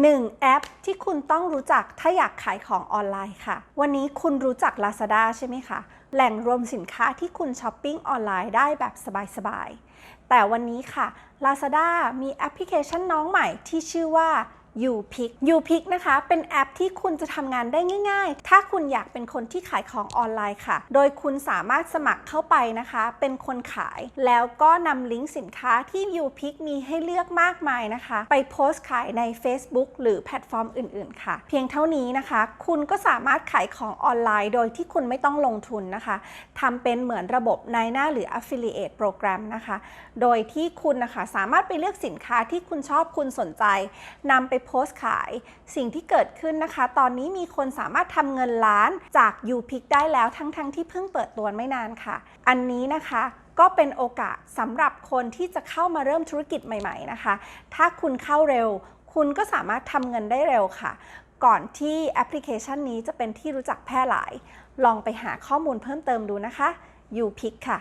1. แอปที่คุณต้องรู้จักถ้าอยากขายของออนไลน์ค่ะ วันนี้คุณรู้จัก Lazada ใช่ไหมคะ แหล่งรวมสินค้าที่คุณช้อปปิ้งออนไลน์ได้แบบสบายๆ แต่วันนี้ค่ะ Lazada มีแอปพลิเคชันน้องใหม่ที่ชื่อว่า YouPick YouPick นะคะ เป็นแอปที่คุณจะทำงานได้ง่าย ๆ ถ้าคุณอยากเป็นคนที่ขายของออนไลน์ค่ะ โดยคุณสามารถสมัครเข้าไปนะคะ เป็นคนขาย แล้วก็นำลิงก์สินค้าที่ y o u p i c มีให้เลือกมากมายนะคะ ไปโพสต์ขายใน Facebook หรือแพลตฟอร์มอื่น ๆ ค่ะ เพียงเท่านี้นะคะ คุณก็สามารถขายของออนไลน์ โดยที่คุณไม่ต้องลงทุนนะคะทำเป็นเหมือนระบบนายหน้าหรือ Affiliate Program นะคะ โดยที่คุณนะคะสามารถไปเลือกสินค้าที่คุณชอบคุณสนใจนำไปโพสต์ขาย สิ่งที่เกิดขึ้นนะคะ ตอนนี้มีคนสามารถทำเงินล้านจาก u p i c ได้แล้วทั้งๆทที่เพิ่งเปิดตัวไม่นานค่ะ อันนี้นะคะก็เป็นโอกาสสำหรับคนที่จะเข้ามาเริ่มธุรกิจใหม่ๆนะคะ ถ้าคุณเข้าเร็ว คุณก็สามารถทำเงินได้เร็วค่ะ ก่อนที่แอปพลิเคชันนี้จะเป็นที่รู้จักแพร่หลาย ลองไปหาข้อมูลเพิ่มเติมดูนะคะ u p i c ค่ะ